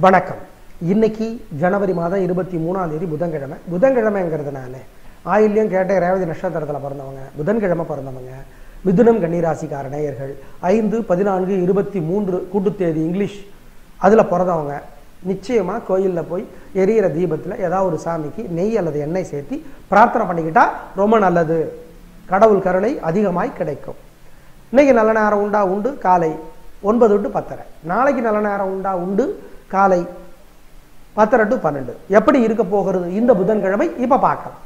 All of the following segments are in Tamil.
வணக்கம். இன்னைக்கு ஜனவரி மாதம் இருபத்தி மூணாம் தேதி புதன்கிழமை. புதன்கிழமைங்கிறதுனால ஆயில்யம் கேட்ட ரேவதி நட்சத்திரத்தில் பிறந்தவங்க. புதன்கிழமை பிறந்தவங்க. மிதுனம் கன்னிராசிக்கார நேயர்கள் ஐந்து பதினான்கு இருபத்தி மூன்று கூட்டுத்தேதி இங்கிலீஷ். அதில் பிறந்தவங்க. நிச்சயமாக கோயிலில் போய் எரியிற தீபத்தில் ஏதாவது ஒரு சாமிக்கு நெய் அல்லது எண்ணெய் சேர்த்தி பிரார்த்தனை பண்ணிக்கிட்டால் ரொம்ப நல்லது. கடவுள் கருணை அதிகமாய் கிடைக்கும். இன்னைக்கு நல்ல நேரம் உண்டா? உண்டு. காலை ஒன்பது டு பத்தரை. நாளைக்கு நல்ல நேரம் உண்டா? உண்டு. காலை பத்தரை டு பன்னெண்டு. எப்படி இருக்க போகிறது? இந்த புதன்கிழமை இப்ப பார்க்கலாம்.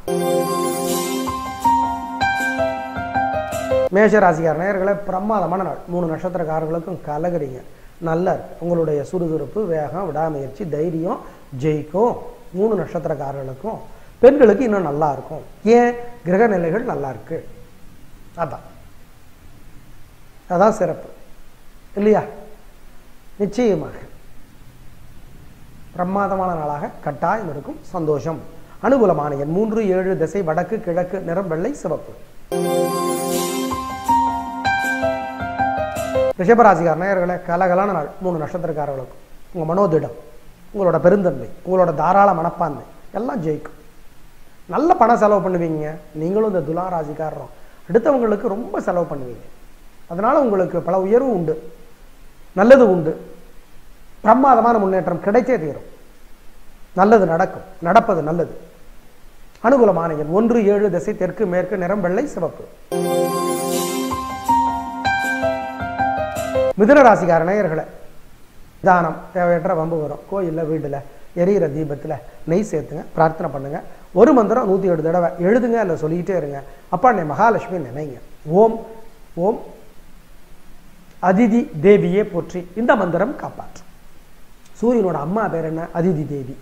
மேஷராசிக்கார நேயர்களை பிரமாதமான நாள். மூணு நட்சத்திரக்காரர்களுக்கும் கலகிறீங்க. நல்லா உங்களுடைய சுறுசுறுப்பு வேகம் விடாமுயற்சி தைரியம் ஜெயிக்கும். மூணு நட்சத்திரக்காரர்களுக்கும் பெண்களுக்கு இன்னும் நல்லா இருக்கும். ஏன்? கிரக நிலைகள் நல்லா இருக்கு. அதான். அதான் சிறப்பு. இல்லையா? நிச்சயமாக. பிரமாதமான நாளாக கட்டாயம் இருக்கும். சந்தோஷம். அனுகூலமான எண் மூன்று ஏழு திசை வடக்கு கிழக்கு நிறம் வெள்ளை சிவப்பு. ரிஷபராசிகார் நேயர்களை கலகலான நாள். மூணு நட்சத்திரக்காரர்களுக்கும். உங்கள் மனோதிடம் உங்களோட பெருந்தன்மை உங்களோட தாராள மனப்பான்மை எல்லாம் ஜெயிக்கும். நல்ல பணம் செலவு பண்ணுவீங்க. நீங்களும் இந்த துலா ராசிக்காரரும். அடுத்தவங்களுக்கு ரொம்ப செலவு பண்ணுவீங்க. அதனால் உங்களுக்கு பல உயர்வு உண்டு. நல்லது உண்டு. பிரமாதமான முன்னேற்றம் கிடைச்சே தீரும். நல்லது நடக்கும். நடப்பது நல்லது. அனுகூலமான எண் ஒன்று ஏழு திசை தெற்கு மேற்கு நிறம் வெள்ளை சிவப்பு. மிதுன ராசிக்கார நேயர்களை தானம் தேவையற்ற வம்பு வரும். கோயிலில் வீட்டில் எரியிற தீபத்தில் நெய் சேர்த்துங்க பிரார்த்தனை பண்ணுங்க. ஒரு மந்திரம் நூற்றி ஏழு தடவை எழுதுங்க இல்லை சொல்லிக்கிட்டே இருங்க. அப்பா நீ மகாலட்சுமி நினைங்க. ஓம் ஓம் அதிதி தேவியே போற்றி. இந்த மந்திரம் காப்பாற்றும். சூரியனோட அம்மா பேர் என்ன? அதிதி தேவி.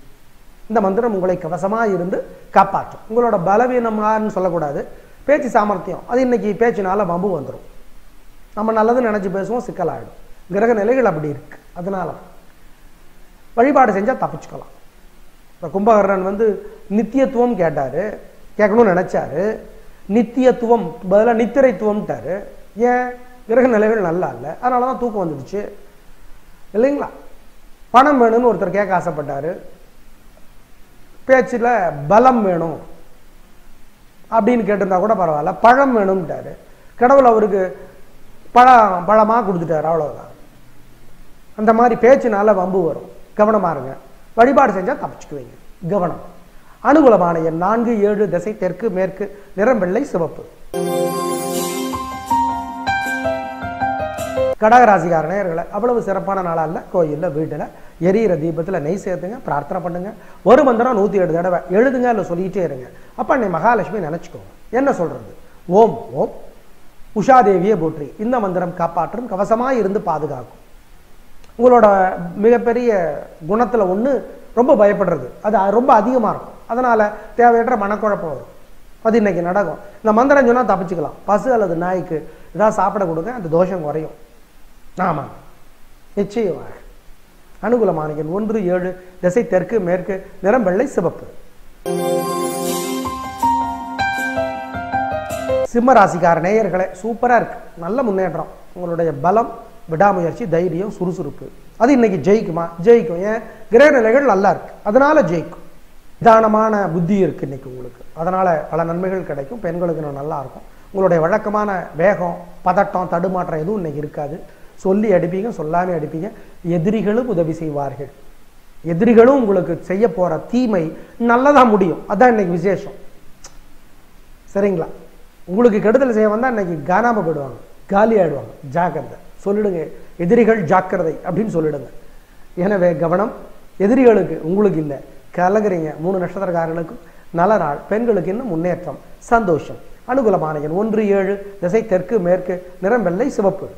இந்த மந்திரம் உங்களை கவசமாக இருந்து காப்பாற்றும். உங்களோட பலவீனமான்னு சொல்லக்கூடாது. பேச்சு சாமர்த்தியம். அது இன்னைக்கு பேச்சினால வம்பு வந்துடும் நம்ம நல்லது நினச்சி பேசுவோம் சிக்கலாயிடும். கிரக நிலைகள் அப்படி இருக்கு. அதனால வழிபாடு செஞ்சால் தப்பிச்சுக்கலாம். இப்போ கும்பகர்ணன் வந்து நித்தியத்துவம் கேட்டார். கேட்கணும்னு நினச்சாரு. நித்தியத்துவம் பதிலாக நித்திரைத்துவம்ட்டாரு. ஏன்? கிரக நிலைகள் நல்லா இல்லை. அதனால தான் தூக்கம் வந்துடுச்சு. இல்லைங்களா? பணம் வேணும்னு ஒருத்தர் கேட்க ஆசைப்பட்டாரு. பேச்சில் பலம் வேணும் அப்படின்னு கேட்டிருந்தா கூட பரவாயில்ல பழம் வேணும்ட்டாரு. கடவுள் அவருக்கு பழம் பழமாக கொடுத்துட்டாரு அவ்வளோதான் அந்த மாதிரி பேச்சுனால வம்பு வரும். கவனமாக இருங்க. வழிபாடு செஞ்சால் தப்பிச்சுக்குவீங்க. கவனம். அனுகூலமான எண் நான்கு ஏழு திசை தெற்கு மேற்கு நிறம் வெள்ளை சிவப்பு. கடகராசிக்கார நேர்களை அவ்வளவு சிறப்பான நாளாக இல்லை. கோயிலில் வீட்டில் எரியிற தீபத்தில் நெய் சேர்த்துங்க பிரார்த்தனை பண்ணுங்க. ஒரு மந்திரம் நூற்றி ஏழு தடவை. எழுதுங்க இல்லை சொல்லிகிட்டே இருங்க. அப்போ நீ மகாலட்சுமி நினச்சிக்கோங்க என்ன சொல்றது? ஓம் ஓம். உஷாதேவியை போற்றி. இந்த மந்திரம் காப்பாற்றும் கவசமாக இருந்து பாதுகாக்கும். உங்களோட மிகப்பெரிய குணத்தில் ஒன்று ரொம்ப பயப்படுறது. அது ரொம்ப அதிகமாக இருக்கும். அதனால் தேவையற்ற மனக்குழப்பம் வரும். அது இன்னைக்கு நடக்கும். இந்த மந்திரம் சொன்னால் தப்பிச்சுக்கலாம். பசு அல்லது நாய்க்கு ஏதாவது சாப்பிட கொடுங்க அந்த தோஷம் குறையும். ஆமாம் நிச்சயமாக. அனுகூலமான எண் ஒன்று ஏழு திசை தெற்கு மேற்கு நிறம் வெள்ளை சிவப்பு. சிம்ம ராசிக்கார நேயர்களை சூப்பராக இருக்கு. நல்ல முன்னேற்றம். உங்களுடைய பலம் விடாமுயற்சி தைரியம் சுறுசுறுப்பு. அது இன்னைக்கு ஜெயிக்குமா? ஜெயிக்கும். ஏன்? கிரக நிலைகள் நல்லா இருக்கு. அதனால ஜெயிக்கும். நிதானமான புத்தி இருக்கு இன்னைக்கு உங்களுக்கு. அதனால பல நன்மைகள் கிடைக்கும். பெண்களுக்கு நல்லா இருக்கும். உங்களுடைய வழக்கமான வேகம் பதட்டம் தடுமாற்றம் எதுவும் இன்னைக்கு இருக்காது. சொல்லி அடிப்பீங்க சொல்லாமே அடிப்பீங்க. எதிரிகளும் உதவி செய்வார்கள். எதிரிகளும் உங்களுக்கு செய்ய போற தீமை நல்லதா முடியும். அதான் இன்னைக்கு விசேஷம். சரிங்களா? உங்களுக்கு கெடுதல் செய்ய வந்தால் இன்னைக்கு காணாம போயிடுவாங்க. காலி ஆயிடுவாங்க. ஜாக்கிரதை. சொல்லிடுங்க. எதிரிகள் ஜாக்கிரதை அப்படின்னு சொல்லிடுங்க. எனவே கவனம் எதிரிகளுக்கு உங்களுக்கு இல்லை. கலங்குறீங்க. மூணு நட்சத்திரக்காரர்களுக்கும் நல்ல நாள். பெண்களுக்கு இன்னும் முன்னேற்றம் சந்தோஷம். அனுகூலமான எண் ஒன்று ஏழு. திசை தெற்கு மேற்கு நிறம் வெள்ளை சிவப்பு.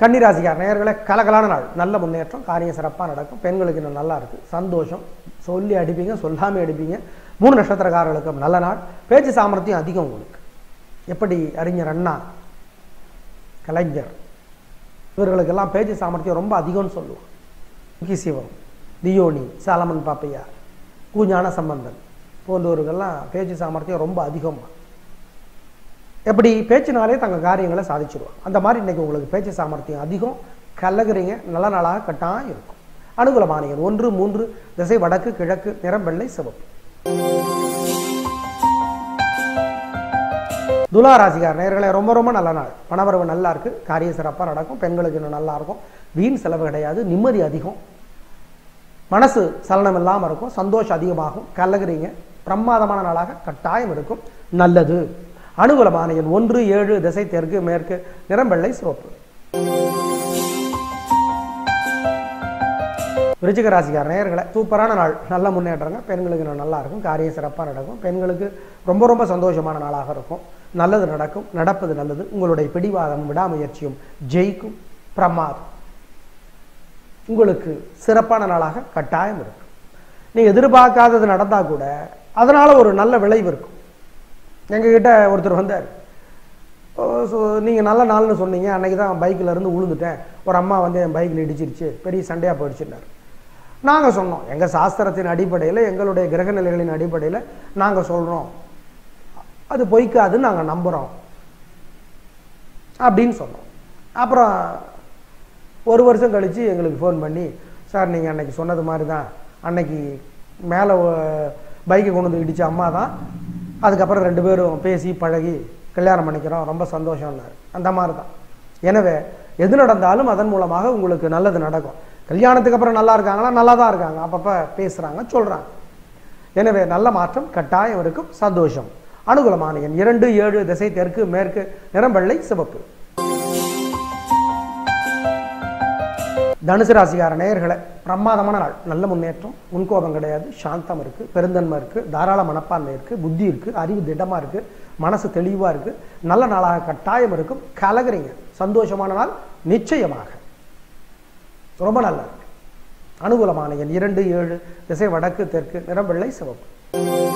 கன்னிராசிக்கார் நேர்களை கலகலான நாள். நல்ல முன்னேற்றம் காரியம் சிறப்பாக நடக்கும். பெண்களுக்கு இன்னும் நல்லா இருக்குது சந்தோஷம். சொல்லி அடிப்பீங்க சொல்லாமல் அடிப்பீங்க. மூணு நட்சத்திரக்காரர்களுக்கும் நல்ல நாள். பேச்சு சாமர்த்தியம் அதிகம் உங்களுக்கு. எப்படி? அறிஞர் அண்ணா கலைஞர். இவர்களுக்கெல்லாம் பேச்சு சாமர்த்தியம் ரொம்ப அதிகம்னு சொல்லுவோம் முக்கிசிவம் தியோனி சாலமன் பாப்பையா கூஞான சம்பந்தன் போன்றவர்களெல்லாம் பேச்சு சாமர்த்தியம் ரொம்ப அதிகமாக எப்படி பேச்சினாலே தங்கள் காரியங்களை சாதிச்சிருவாங்க. அந்த மாதிரி இன்னைக்கு உங்களுக்கு பேச்சு சாமர்த்தியம் அதிகம். கலகுறீங்க. நல்ல நாளாக கட்டாயம் இருக்கும். அனுகூலமான எண் ஒன்று மூன்று திசை வடக்கு கிழக்கு நிறம் வெள்ளை சிவப்பு. துலா ராசிகார் நேர்களே ரொம்ப ரொம்ப நல்ல நாள். பணவரவு நல்லா இருக்கு. காரிய சிறப்பாக நடக்கும். பெண்களுக்கு இன்னும் நல்லா இருக்கும். வீண் செலவு கிடையாது. நிம்மதி அதிகம். மனசு சலனம் இல்லாமல் இருக்கும். சந்தோஷம் அதிகமாகும். கலகுறீங்க. பிரமாதமான நாளாக கட்டாயம் இருக்கும். நல்லது. அனுகூலமான எண் ஒன்று ஏழு திசை தெற்கு மேற்கு நிறம் வெள்ளை சிவப்பு. விருச்சிக ராசிக்கார நேயர்களை சூப்பரான நாள். நல்ல முன்னேற்றங்க. பெண்களுக்கு நல்லா இருக்கும். காரியம் சிறப்பாக நடக்கும். பெண்களுக்கு ரொம்ப ரொம்ப சந்தோஷமான நாளாக இருக்கும். நல்லது நடக்கும். நடப்பது நல்லது. உங்களுடைய பிடிவாதம் விடாமுயற்சியும் ஜெயிக்கும். பிரமாதம். உங்களுக்கு சிறப்பான நாளாக கட்டாயம் இருக்கும். நீங்கள் எதிர்பார்க்காதது நடந்தால் கூட அதனால் ஒரு நல்ல விளைவு இருக்கும். எங்ககிட்ட ஒருத்தர் வந்தார். நீங்கள் நல்ல நாள்னு சொன்னீங்க. அன்றைக்கி தான் பைக்கில் இருந்து விழுந்துட்டேன் ஒரு அம்மா வந்து என் பைக்கில் இடிச்சிருச்சு பெரிய சண்டையாக போயிடுச்சுன்னார். நாங்கள் சொன்னோம். எங்கள் சாஸ்திரத்தின் அடிப்படையில் எங்களுடைய கிரக நிலைகளின் அடிப்படையில் நாங்கள் சொல்கிறோம் அது பொய்க்காதுன்னு நாங்கள் நம்புகிறோம் அப்படின்னு சொன்னோம். அப்புறம் ஒரு வருஷம் கழித்து எங்களுக்கு ஃபோன் பண்ணி சார் நீங்கள் அன்னைக்கு சொன்னது மாதிரி தான் அன்னைக்கு மேலே பைக்கை கொண்டு வந்து இடித்த அம்மா தான் அதுக்கப்புறம் ரெண்டு பேரும் பேசி பழகி கல்யாணம் பண்ணிக்கிறோம். ரொம்ப சந்தோஷம்னாரு. அந்த மாதிரி தான் எனவே எது நடந்தாலும் அதன் மூலமாக உங்களுக்கு நல்லது நடக்கும். கல்யாணத்துக்கு அப்புறம் நல்லா இருக்காங்களா? நல்லா தான் இருக்காங்க. அப்பப்போ பேசுகிறாங்க சொல்கிறாங்க எனவே நல்ல மாற்றம் கட்டாயம் இருக்கும். சந்தோஷம். அனுகூலமான எண் இரண்டு ஏழு திசை தெற்கு மேற்கு நிறம் வெள்ளை சிவப்பு. தனுசு ராசிகார நேயர்களை பிரமாதமான நாள். நல்ல முன்னேற்றம் முன்கோபம் கிடையாது சாந்தம் இருக்கு பெருந்தன்மை இருக்கு தாராள மனப்பான்மை இருக்கு புத்தி இருக்கு அறிவு திடமா இருக்கு மனசு தெளிவா இருக்கு நல்ல நாளாக கட்டாயம் இருக்கும். கலகுறீங்க. சந்தோஷமான நாள் நிச்சயமாக. ரொம்ப நல்லா இருக்கு. அனுகூலமான எண் இரண்டு ஏழு திசை வடக்கு தெற்கு நிறம் வெள்ளை சிவப்பு.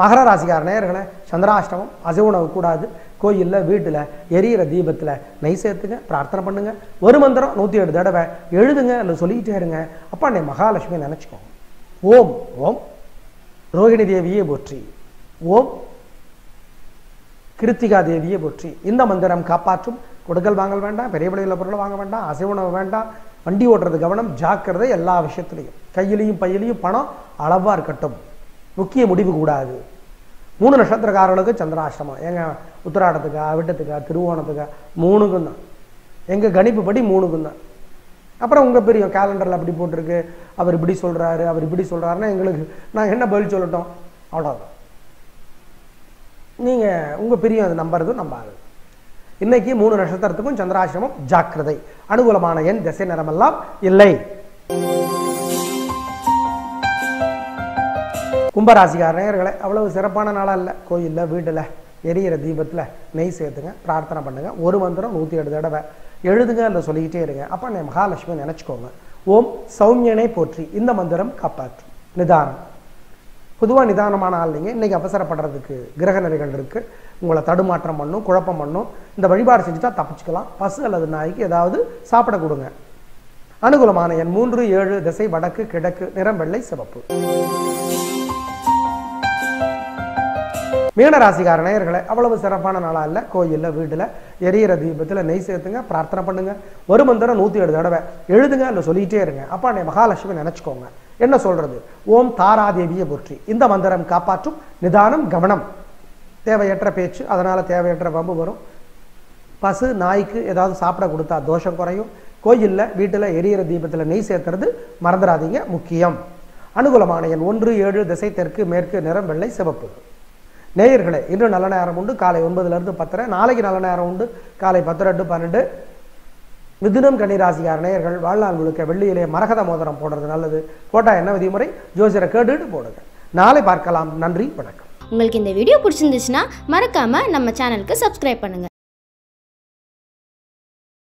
மகர ராசிக்கார நேர்களை சந்திராஷ்டமம் அசைவுணவு கூடாது கோயிலில் வீட்டில் எரியிற தீபத்தில் நெய் சேர்த்துங்க பிரார்த்தனை பண்ணுங்க. ஒரு மந்திரம் நூற்றி ஏழு தடவை எழுதுங்க இல்லை சொல்லிக்கிட்டே இருங்க. அப்பா நீ மகாலட்சுமி நினச்சிக்கோங்க ஓம் ஓம். ரோகிணி தேவியை போற்றி. ஓம். கிருத்திகா தேவியை போற்றி. இந்த மந்திரம் காப்பாற்றும். கொடுக்கல் வாங்கல் வேண்டாம் பெரிய விலையில் பொருளை வாங்க வேண்டாம் அசைவுணவு வேண்டாம். வண்டி ஓட்டுறது கவனம் ஜாக்கிரதை எல்லா விஷயத்துலையும். கையிலையும் பையிலையும் பணம் அளவாக இருக்கட்டும். முக்கிய முடிவு கூடாது. மூணு நட்சத்திரக்காரர்களுக்கு சந்திராஷ்டமம். எங்க உத்திராடத்துக்கா விட்டத்துக்கா திருவோணத்துக்கா மூணுக்கும் தான் எங்கள் கணிப்புப்படி மூணுக்கும் தான் அப்புறம் உங்கள் பெரிய கேலண்டரில் அப்படி போட்டிருக்கு. அவர் இப்படி சொல்கிறாரு அவர் இப்படி சொல்கிறாருன்னா எங்களுக்கு நான் என்ன பதில் சொல்லட்டும்? அவ்வளோதான் நீங்கள் உங்கள் பெரிய அது நம்புறதும் நம்பாது. இன்னைக்கு மூணு நட்சத்திரத்துக்கும் சந்திராசிரமம் ஜாக்கிரதை. அனுகூலமான எண் திசை நிறமெல்லாம் இல்லை. கும்பராசிக்காரர்களை அவ்வளவு சிறப்பான நாளாக இல்லை கோயிலில் வீட்டில் எரியிற தீபத்தில் நெய் சேர்த்துங்க பிரார்த்தனை பண்ணுங்கள் ஒரு மந்திரம் நூற்றி ஏழு தடவை எழுதுங்க இல்லை சொல்லிக்கிட்டே இருங்க. அப்போ நீ மகாலட்சுமி நினச்சிக்கோங்க. ஓம் சௌமியனை போற்றி. இந்த மந்திரம் காப்பாற்றும் நிதானம். பொதுவாக நிதானமான ஆள் நீங்கள் இன்றைக்கி அவசரப்படுறதுக்கு கிரக நிலைகள் இருக்குது உங்களை தடுமாற்றம் பண்ணும் குழப்பம் பண்ணும். இந்த வழிபாடு செஞ்சுட்டா தப்பிச்சுக்கலாம். பசு அல்லது நாய்க்கு ஏதாவது சாப்பிட கொடுங்க. அனுகூலமான எண் மூன்று ஏழு திசை வடக்கு கிழக்கு நிறம் வெள்ளை சிவப்பு. மீனராசிக்கார நேயர்களை அவ்வளவு சிறப்பான நாளாக இல்லை. கோயிலில் வீட்டில் எரியிற தீபத்தில் நெய் சேர்த்துங்க பிரார்த்தனை பண்ணுங்க. ஒரு மந்திரம் நூற்றி ஏழு தடவை. எழுதுங்க இல்லை சொல்லிகிட்டே இருங்க. அப்பா நீ மகாலட்சுமி நினச்சிக்கோங்க. என்ன சொல்கிறது ஓம் தாராதேவியை போற்றி. இந்த மந்திரம் காப்பாற்றும் நிதானம் கவனம். தேவையற்ற பேச்சு அதனால் தேவையற்ற வம்பு வரும். பசு நாய்க்கு ஏதாவது சாப்பிட கொடுத்தா தோஷம் குறையும். கோயிலில் வீட்டில் எரியிற தீபத்தில் நெய் சேர்த்துறது மறந்துடாதீங்க முக்கியம். அனுகூலமான எண் ஒன்று ஏழு திசை தெற்கு மேற்கு நிறம் வெள்ளை சிவப்பு. நேயர்களே இன்று நல்ல நேரம் உண்டு. காலை ஒன்பதுலேருந்து பத்தரை நாளைக்கு நல்ல நேரம் உண்டு. காலை பத்தரை டு பன்னெண்டு. மிதுனம் கன்னிராசிக்கார நேயர்கள் வாழ்நாள் முழுக்க வெள்ளியிலே மரகத மோதிரம் போடுறது நல்லது. போட்டால் என்ன விதிமுறை? ஜோசியரை கேட்டுட்டு போடுங்க. நாளை பார்க்கலாம். நன்றி வணக்கம். உங்களுக்கு இந்த வீடியோ பிடிச்சிருந்துச்சுன்னா மறக்காமல் நம்ம சேனலுக்கு சப்ஸ்கிரைப் பண்ணுங்கள்